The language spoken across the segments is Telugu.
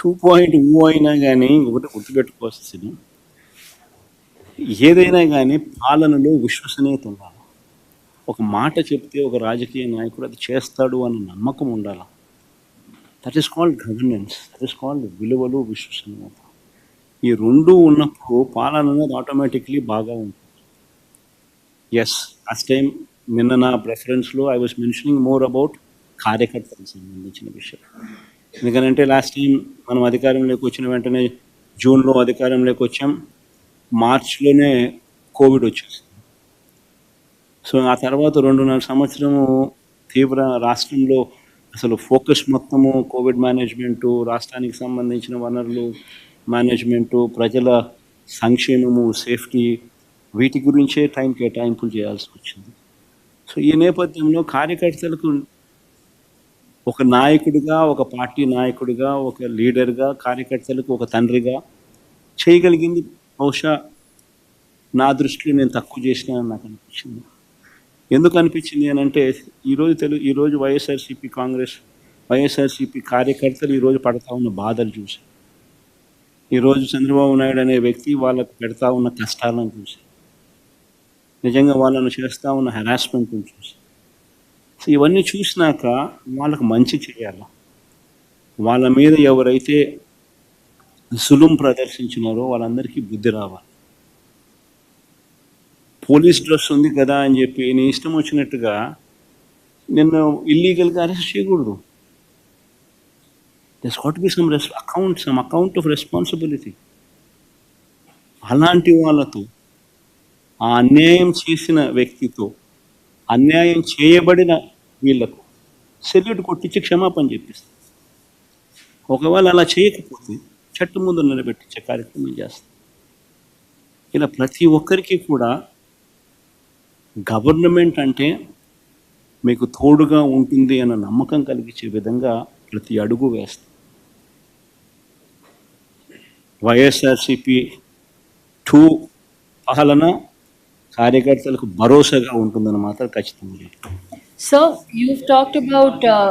టూ పాయింట్ ఓ అయినా కానీ ఒకటి గుర్తుపెట్టుకోవాల్సింది. ఏదైనా కానీ పాలనలో విశ్వసనీయత ఉండాలి. ఒక మాట చెప్తే ఒక రాజకీయ నాయకుడు అది చేస్తాడు అన్న నమ్మకం ఉండాలి. That is called governance that is called విలువలు విశ్వసనీయత. ఈ రెండు ఉన్నప్పుడు పాలన అనేది ఆటోమేటిక్లీ బాగా ఉంటుంది. ఎస్ లాస్ట్ టైం నిన్న నా ప్రెఫరెన్స్లో I was mentioning more about కార్యకర్తలకు సంబంధించిన విషయం ఎందుకంటే లాస్ట్ టైం మనం అధికారంలోకి వచ్చిన వెంటనే జూన్లో అధికారంలోకి వచ్చాం. మార్చ్లోనే కోవిడ్ వచ్చింది. సో ఆ తర్వాత రెండున్నర సంవత్సరము తీవ్ర రాష్ట్రంలో అసలు ఫోకస్ మొత్తము కోవిడ్ మేనేజ్మెంటు రాష్ట్రానికి సంబంధించిన వనరులు మేనేజ్మెంటు ప్రజల సంక్షేమము సేఫ్టీ వీటి గురించే టైం కేటాయింపులు చేయాల్సి వచ్చింది. సో ఈ నేపథ్యంలో కార్యకర్తలకు ఒక నాయకుడిగా ఒక పార్టీ నాయకుడిగా ఒక లీడర్గా కార్యకర్తలకు ఒక తండ్రిగా చేయగలిగింది. బహుశా నా దృష్టిలో నేను తక్కువ చేసినానని నాకు అనిపించింది. ఎందుకు అనిపించింది అని అంటే ఈరోజు తెలుగు ఈరోజు వైఎస్ఆర్సీపీ కాంగ్రెస్ వైఎస్ఆర్సీపీ కార్యకర్తలు ఈరోజు పడతా ఉన్న బాధలు చూసి ఈరోజు చంద్రబాబు నాయుడు అనే వ్యక్తి వాళ్ళకు పెడతా ఉన్న కష్టాలను చూసి నిజంగా వాళ్ళను చేస్తూ ఉన్న హెరాస్మెంట్ని చూసి సో ఇవన్నీ చూసినాక వాళ్ళకు మంచి చేయాలి. వాళ్ళ మీద ఎవరైతే సులుం ప్రదర్శించినారో వాళ్ళందరికీ బుద్ధి రావాలి. పోలీస్ డ్రెస్ ఉంది కదా అని చెప్పి నీ ఇష్టం వచ్చినట్టుగా నిన్ను ఇల్లీగల్గా అరెస్ట్ చేయకూడదు. Thus got be some res account some account of responsibility అలాంటి వాళ్ళతో ఆ అన్యాయం చేసిన వ్యక్తితో అన్యాయం చేయబడిన వీళ్ళకు సెల్యూట్ కొట్టించి క్షమాపణ చెప్పిస్తాం. ఒకవేళ అలా చేయకపోతే చెట్టు ముందు నిలబెట్టించే కార్యక్రమం చేస్తాం. ఇలా ప్రతి ఒక్కరికి కూడా గవర్నమెంట్ అంటే మీకు తోడుగా ఉంటుంది అన్న నమ్మకం కలిగించే విధంగా ప్రతి అడుగు వేస్తాం. వైఎస్ఆర్సిపి టూ పాలన కార్యకర్తలకు భరోసాగా ఉంటుందని మాత్రం ఖచ్చితంగా you've talked about uh,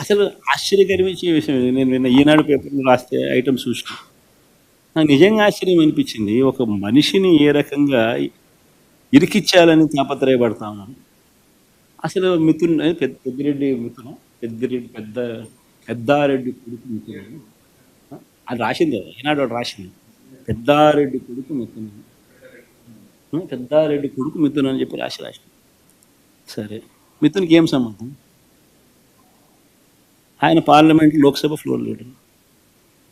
అసలు ఆశ్చర్యకరమించే విషయం. నేను నిన్న ఈనాడు పేపర్లో రాస్తే ఐటమ్ చూసిన. నాకు నిజంగా ఆశ్చర్యం అనిపించింది ఒక మనిషిని ఏ రకంగా ఇరికిచ్చాలని తాపత్రయపడతా ఉన్నాను. అసలు మిథున్ పెద్ద పెద్దిరెడ్డి మిథున? పెద్దిరెడ్డి పెద్ద పెద్దారెడ్డి కొడుకు మిథున? అది రాసింది కదా ఈనాడు రాసింది? పెద్దారెడ్డి కొడుకు మిథున. పెద్దారెడ్డి కొడుకు మిథున అని చెప్పి రాసి రాసింది. సరే. మిత్రునికి ఏం సంబంధం? ఆయన పార్లమెంట్ లోక్సభ ఫ్లోర్ లీడర్.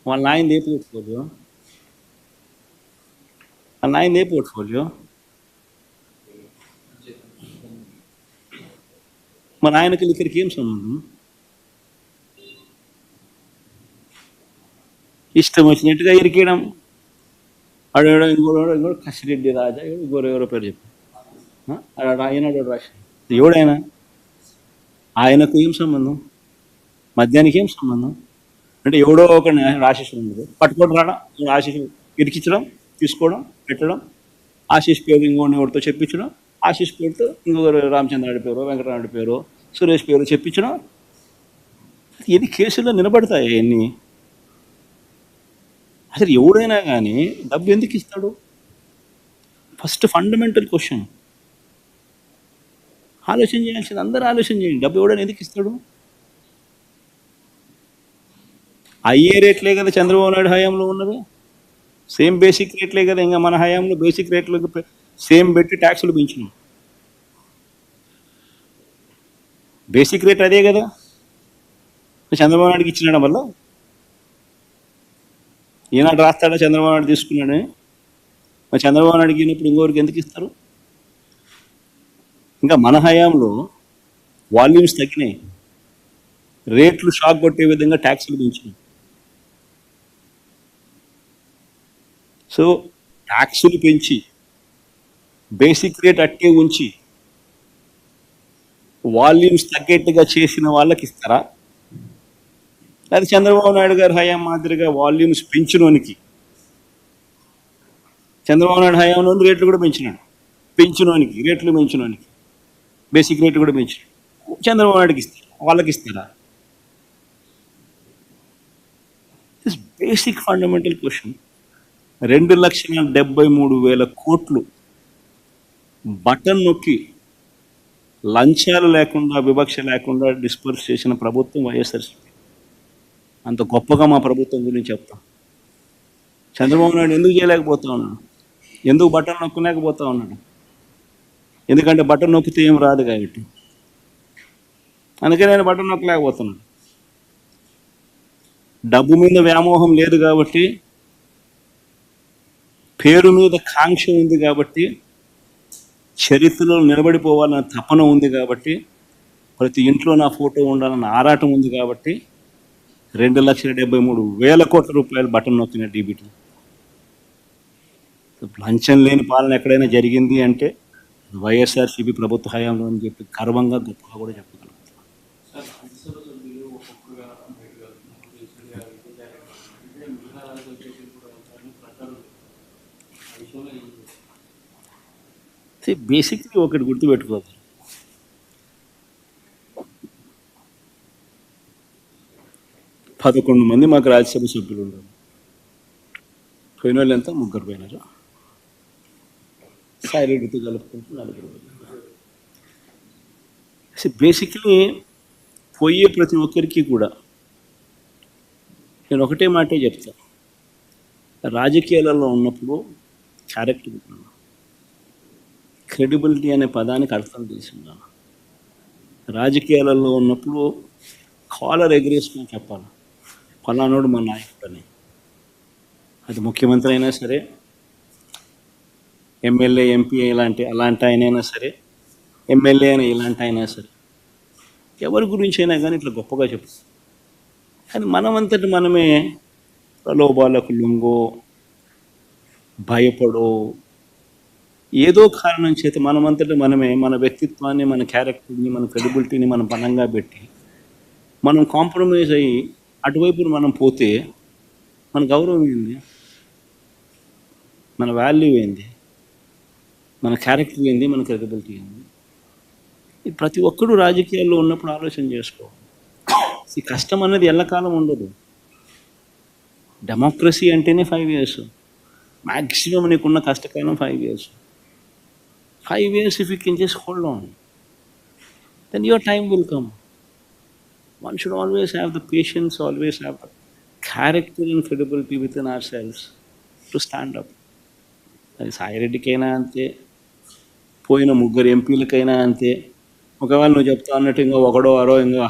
వాళ్ళ ఆయన ఏ పోర్ట్ఫోలియో? వాళ్ళ ఆయన ఏ పోర్ట్ఫోలియో? మన ఆయనకి ఇక్కడికి ఏం సంబంధం? ఇష్టం వచ్చినట్టుగా ఇరికేయడం అడగడం ఇంకోడు ఇంకోడు కసిరెడ్డి రాజా ఇంకోరు ఎవరో పేరు చెప్పు ఆ? ఆడ ఆయన రాసి ఎవడైనా ఆయనకు ఏం సంబంధం మద్యానికి ఏం సంబంధం అంటే ఎవడో ఒక ఆశీస్సు ఉండదు పట్టుకోవడం రావడం ఆశీస్సు ఇరికించడం తీసుకోవడం పెట్టడం ఆశీష్ పేరు ఇంకోటి ఎవరితో చెప్పించడం ఆశీష్ పేరుతో ఇంకొకరు రామచంద్రాడి పేరు వెంకటరాముడి పేరు సురేష్ పేరు చెప్పించడం ఎన్ని కేసుల్లో నిలబడతాయి ఎన్ని అసలు ఎవడైనా కానీ డబ్బు ఎందుకు ఇస్తాడు? First fundamental question. ఆలోచన చేయాల్సింది అందరూ ఆలోచన చేయండి. డబ్బు ఎవడైనా ఎందుకు ఇస్తాడు? అయ్యే రేట్లే కదా చంద్రబాబు నాయుడు హయాంలో ఉన్నది. సేమ్ బేసిక్ రేట్లే కదా ఇంకా మన హయాంలో బేసిక్ రేట్లు సేమ్ పెట్టి ట్యాక్సులు పెంచినాం. బేసిక్ రేట్ అదే కదా. చంద్రబాబు నాయుడుకి ఇచ్చినాడు వల్ల ఈనాడు రాస్తాడా చంద్రబాబు నాయుడు తీసుకున్నాడని మరి చంద్రబాబు నాయుడు అడిగినప్పుడు ఇంకోరికి ఎందుకు ఇస్తారు? ఇంకా మన హయాంలో వాల్యూమ్స్ తగ్గినాయి. రేట్లు షాక్ కొట్టే విధంగా ట్యాక్సులు పెంచినాయి. సో ట్యాక్సులు పెంచి బేసిక్ రేట్ అట్టే ఉంచి వాల్యూమ్స్ తగ్గేట్టుగా చేసిన వాళ్ళకి ఇస్తారా? లేదా చంద్రబాబు నాయుడు గారి హయాం మాదిరిగా వాల్యూమ్స్ పెంచినోనికి. చంద్రబాబు నాయుడు హయాంలో రేట్లు కూడా పెంచినాడు. పెంచినోనికి రేట్లు పెంచినోనికి. బేసిక్ రేట్లు కూడా పెంచినాడు. చంద్రబాబు నాయుడుకి ఇస్తారు? వాళ్ళకి ఇస్తారా? దిస్ బేసిక్ ఫండమెంటల్ క్వశ్చన్ రెండు లక్షల డెబ్బై మూడు వేల కోట్లు బటన్ నొక్కి లంచాలు లేకుండా వివక్ష లేకుండా డిస్పర్స్ చేసిన ప్రభుత్వం వైఎస్ఆర్సీపీ. అంత గొప్పగా మా ప్రభుత్వం గురించి చెప్తాం. చంద్రబాబు నాయుడు ఎందుకు చేయలేకపోతా ఉన్నాడు? ఎందుకు బట్టలు నొక్కలేకపోతా ఉన్నాడు? ఎందుకంటే బట్టలు నొక్కితే ఏం రాదు కాబట్టి. అందుకే నేను బట్టలు నొక్కలేకపోతున్నాను. డబ్బు మీద వ్యామోహం లేదు కాబట్టి పేరు మీద కాంక్ష ఉంది కాబట్టి చరిత్రలో నిలబడిపోవాలన్న తపన ఉంది కాబట్టి ప్రతి ఇంట్లో నా ఫోటో ఉండాలన్న ఆరాటం ఉంది కాబట్టి రెండు లక్షల డెబ్బై మూడు వేల కోట్ల రూపాయలు బటన్ నొక్కిన డీబీటీ. లంచం లేని పాలన ఎక్కడైనా జరిగింది అంటే వైఎస్ఆర్సీపీ ప్రభుత్వ హయాంలో అని చెప్పి గర్వంగా గొప్పగా కూడా చెప్పగలుగుతాం సార్ రాజ్యసభ సభ్యులు పదకొండు మంది మాకు రాజ్యసభ సభ్యులు ఉన్నారు పోయిన వాళ్ళు ఎంత ముగ్గురు పోయినారు. సైలెంట్తో కలుపుకుంటూ నలుగురు బేసిక్లీ పోయే ప్రతి ఒక్కరికి కూడా నేను ఒకటే మాటే చెప్తా. రాజకీయాలలో ఉన్నప్పుడు క్యారెక్టర్ ఉన్నాను క్రెడిబిలిటీ అనే పదానికి అర్థం తెలిసిందా? రాజకీయాలలో ఉన్నప్పుడు కాలర్ ఎగరేసుకొని చెప్పాలి. ఫలానోడు మా నాయకుడు అది ముఖ్యమంత్రి అయినా సరే ఎమ్మెల్యే ఎంపీ ఇలాంటి అలాంటి ఆయనైనా సరే ఎమ్మెల్యే అని ఇలాంటి అయినా సరే ఎవరి గురించి అయినా కానీ ఇట్లా గొప్పగా చెప్పు. కానీ మనమంతటి మనమే ప్రలోభాలకు లొంగో భయపడో ఏదో కారణం చేత మనమంతటి మనమే మన వ్యక్తిత్వాన్ని మన క్యారెక్టర్ని మన క్రెడిబిలిటీని మనం బలంగా పెట్టి మనం కాంప్రమైజ్ అయ్యి అటువైపు మనం పోతే మన గౌరవం ఏంది? మన వాల్యూ ఏంది? మన క్యారెక్టర్ ఏంది? మన క్రెడిబిలిటీ ఏంది? ప్రతి ఒక్కరూ రాజకీయాల్లో ఉన్నప్పుడు ఆలోచన చేసుకో ఈ కష్టం అనేది ఎల్లకాలం ఉండదు. డెమోక్రసీ అంటేనే ఫైవ్ ఇయర్స్ మ్యాక్సిమం నీకున్న కష్టకాలం five years five years if you can just hold on then your time will come one should always have the patience always have the character and credibility within ourselves to stand up అది సాయిరెడ్డికైనా అంతే పోయిన ముగ్గురు ఎంపీలకైనా అంతే ఒకవేళ నువ్వు చెప్తా అన్నట్టు ఇంకా ఒకడో వారో ఇంకా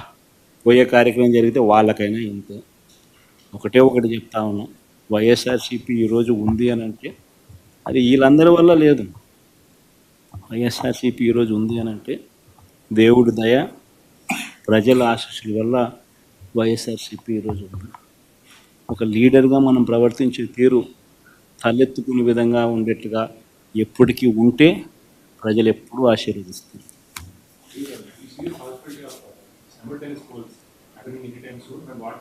పోయే కార్యక్రమం జరిగితే వాళ్ళకైనా ఇంతే. ఒకటే ఒకటి చెప్తా ఉన్నాం. వైఎస్ఆర్సీపీ ఈరోజు ఉంది అని అంటే అది వీళ్ళందరి వల్ల లేదు. వైఎస్ఆర్సీపీ ఈరోజు ఉంది అని అంటే దేవుడి దయ ప్రజల ఆశీస్సుల వల్ల వైఎస్ఆర్సీపీ ఈరోజు ఉంది ఒక లీడర్గా మనం ప్రవర్తించే తీరు తలెత్తుకునే విధంగా ఉండేట్టుగా ఎప్పటికీ ఉంటే ప్రజలు ఎప్పుడూ ఆశీర్వదిస్తారు